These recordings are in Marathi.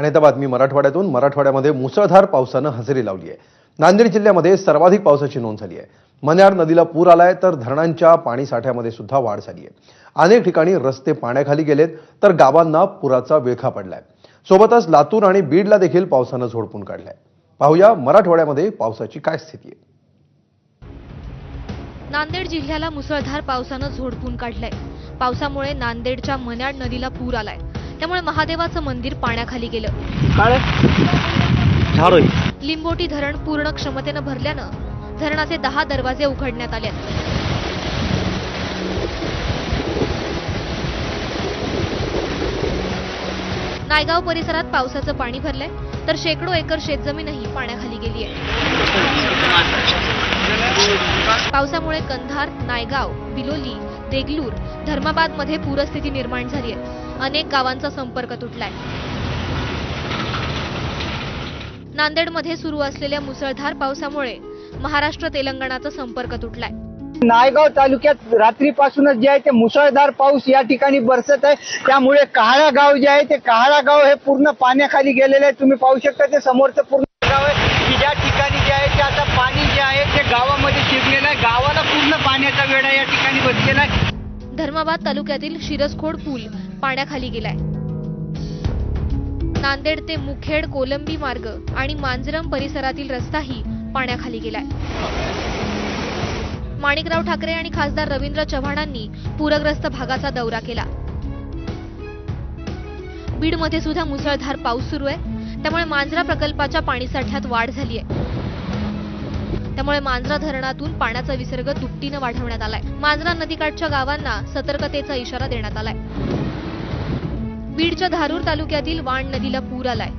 आणि आता बातमी मराठवाड्यातून. मराठवाड्यामध्ये मुसळधार पावसानं हजेरी लावली आहे. नांदेड जिल्ह्यामध्ये सर्वाधिक पावसाची नोंद झाली आहे. मन्याड नदीला पूर आलाय तर धरणांच्या पाणी साठ्यामध्ये सुद्धा वाढ झाली आहे. अनेक ठिकाणी रस्ते पाण्याखाली गेलेत तर गावांना पुराचा विळखा पडलाय. सोबतच लातूर आणि बीडला देखील पावसानं झोडपून काढलाय. पाहूया मराठवाड्यामध्ये पावसाची काय स्थिती आहे. नांदेड जिल्ह्याला मुसळधार पावसानं झोडपून काढलंय. पावसामुळे नांदेडच्या मन्याड नदीला पूर आलाय. त्यामुळे महादेवाचं मंदिर पाण्याखाली गेलं. लिंबोटी धरण पूर्ण क्षमतेनं भरल्यानं धरणाचे दहा दरवाजे उघडण्यात आले नायगाव परिसरात पावसाचं पाणी भरलंय तर शेकडो एकर शेतजमीनही पाण्याखाली गेली आहे पावसामुळे कंधार नायगाव बिलोली देगलूर धर्माबादमध्ये पूरस्थिती निर्माण झाली आहे अनेक गावांचा संपर्क तुटलाय. नांदेडमध्ये सुरू असलेल्या मुसळधार पावसामुळे महाराष्ट्र तेलंगणाचा संपर्क तुटलाय. नायगाव तालुक्यात रात्रीपासूनच जे आहे ते मुसळधार पाऊस या ठिकाणी बरसत आहे. त्यामुळे कहाळा गाव जे आहे ते कहाळा गाव हे पूर्ण पाण्याखाली गेलेलं आहे. तुम्ही पाहू शकता ते समोरचं पूर्ण गाव आहे. की ज्या ठिकाणी जे आहे ते आता पाणी जे आहे ते गावामध्ये शिरलेलं आहे. गावाला पूर्ण पाण्याचा वेढा या ठिकाणी बसलेला आहे. धर्माबाद तालुक्यातील शिरसखोड पूल पाण्याखाली गेलाय. नांदेड ते मुखेड कोलंबी मार्ग आणि मांजरम परिसरातील रस्ताही पाण्याखाली गेलाय. माणिकराव ठाकरे आणि खासदार रवींद्र चव्हाणांनी पूरग्रस्त भागाचा दौरा केला. बीडमध्ये सुद्धा मुसळधार पाऊस सुरू आहे. त्यामुळे मांजरा प्रकल्पाच्या पाणीसाठ्यात वाढ झाली आहे त्यामुळे मांजरा धरणातून पाण्याचा विसर्ग दुपटीनं वाढवण्यात आलाय. मांजरा नदीकाठच्या गावांना सतर्कतेचा इशारा देण्यात आलाय. बीडच्या धारूर तालुक्यातील वाण नदीला पूर आलाय.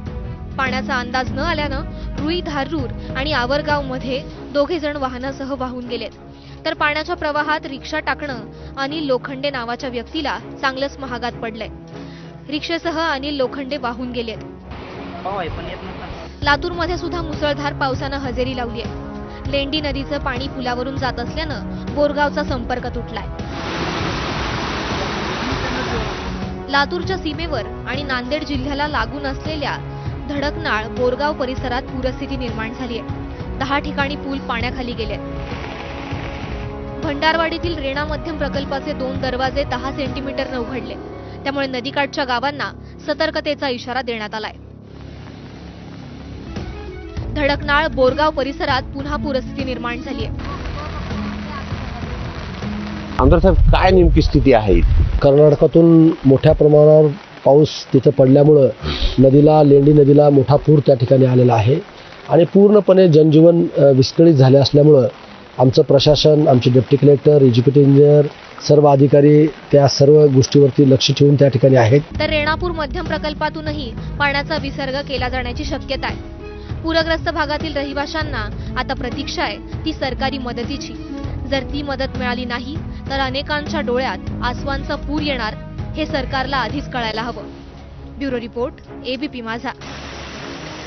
पाण्याचा अंदाज न आल्यानं रुई धारूर आणि आवरगावमध्ये दोघे जण वाहनासह वाहून गेलेत. तर पाण्याच्या प्रवाहात रिक्षा टाकणं अनिल लोखंडे नावाच्या व्यक्तीला चांगलंच महागात पडलंय. रिक्षेसह अनिल लोखंडे वाहून गेलेत. लातूरमध्ये सुद्धा मुसळधार पावसानं हजेरी लावली आहे लेंडी नदीचं पाणी पुलावरून जात असल्यानं बोरगावचा संपर्क तुटलाय. लातूरच्या सीमेवर आणि नांदेड जिल्ह्याला लागून असलेल्या धडकनाळ बोरगाव परिसरात पूरस्थिती निर्माण झाली आहे. दहा ठिकाणी पूल पाण्याखाली गेले भंडारवाडीतील रेणा मध्यम प्रकल्पाचे दोन दरवाजे दहा सेंटीमीटरनं उघडले. त्यामुळे नदीकाठच्या गावांना सतर्कतेचा इशारा देण्यात आलाय. धडकनाळ बोरगाव परिसरात पुन्हा पूरस्थिती निर्माण झाली आहे. आमदार साहेब काय नेमकी स्थिती आहे? कर्नाटकातून मोठ्या प्रमाणावर पाऊस तिथं पडल्यामुळं नदीला लेंडी नदीला मोठा पूर त्या ठिकाणी आलेला आहे. आणि पूर्णपणे जनजीवन विस्कळीत झाले असल्यामुळं आमचं प्रशासन आमचे डेप्टी कलेक्टर एक्झिक्युटिव्ह इंजिनियर सर्व अधिकारी त्या सर्व गोष्टीवरती लक्ष ठेवून त्या ठिकाणी आहेत. तर रेणापूर मध्यम प्रकल्पातूनही पाण्याचा विसर्ग केला जाण्याची शक्यता आहे. पूरग्रस्त भागातील रहिवाशांना आता प्रतीक्षा आहे ती सरकारी मदतीची. जर ती मदत मिळाली नाही तर अनेकांच्या डोळ्यात आसवांचा पूर येणार हे सरकारला आधीच कळायला हवं. ब्युरो रिपोर्ट एबीपी माझा.